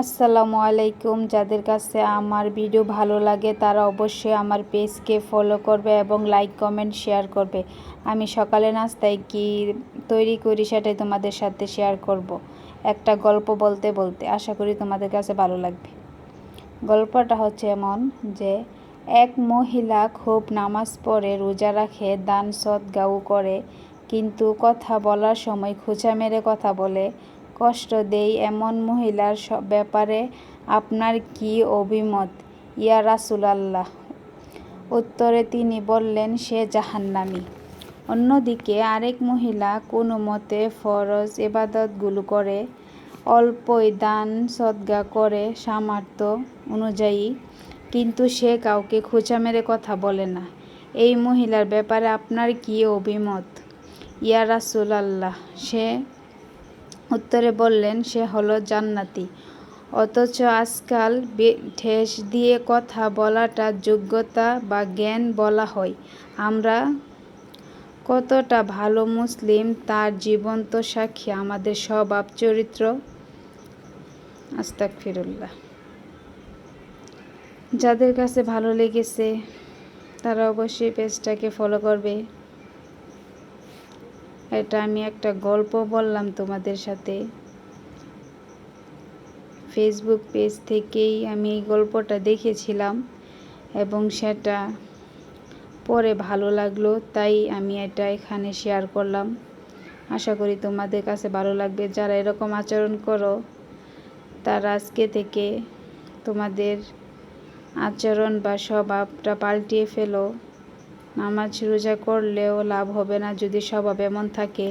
আসসালামু আলাইকুম। যাদের কাছে আমার ভিডিও ভালো লাগে, তারা অবশ্যই আমার পেজকে ফলো করবে এবং লাইক কমেন্ট শেয়ার করবে। আমি সকালে নাস্তায় কি তৈরি করি সেটাই তোমাদের সাথে শেয়ার করব। একটা গল্প বলতে বলতে, আশা করি তোমাদের কাছে ভালো লাগবে। গল্পটা হচ্ছে এমন যে, এক মহিলা খুব নামাজ পড়ে, রোজা রাখে, দান সৎগাও করে, কিন্তু কথা বলার সময় খোঁচা মেরে কথা বলে কষ্ট দেই এমন মহিলার ব্যাপারে আপনার কি অভিমত? ইয়া রাসুলাল্লাহ। উত্তরে তিনি বললেন, সে জাহান্নামি। অন্যদিকে আরেক মহিলা কোনো মতে ফরজ এবাদতগুলো করে, অল্পই দান সদ্গা করে সামর্থ্য অনুযায়ী, কিন্তু সে কাউকে খোঁচা মেরে কথা বলে না। এই মহিলার ব্যাপারে আপনার কি অভিমত? ইয়া রাসুলাল্লাহ, সে উত্তরে বললেন, সে হলো জান্নাতি। অথচ আজকাল ঠেস দিয়ে কথা বলাটা যোগ্যতা বা জ্ঞান বলা হয়। আমরা কতটা ভালো মুসলিম, তার জীবন্ত সাক্ষী আমাদের স্বভাব চরিত্র আস্তাক ফিরুল্লাহ যাদের কাছে ভালো লেগেছে, তারা অবশ্যই পেজটাকে ফলো করবে। এটা আমি একটা গল্প বললাম তোমাদের সাথে। ফেসবুক পেজ থেকেই আমি এই গল্পটা দেখেছিলাম এবং সেটা পরে ভালো লাগল, তাই আমি এটা এখানে শেয়ার করলাম। আশা করি তোমাদের কাছে ভালো লাগবে। যারা এরকম আচরণ করো, তার আজকে থেকে তোমাদের আচরণ বা স্বভাবটা পাল্টিয়ে ফেলো। নামাজ রোজা করলেও লাভ হবে না যদি স্বভাব এমন থাকে।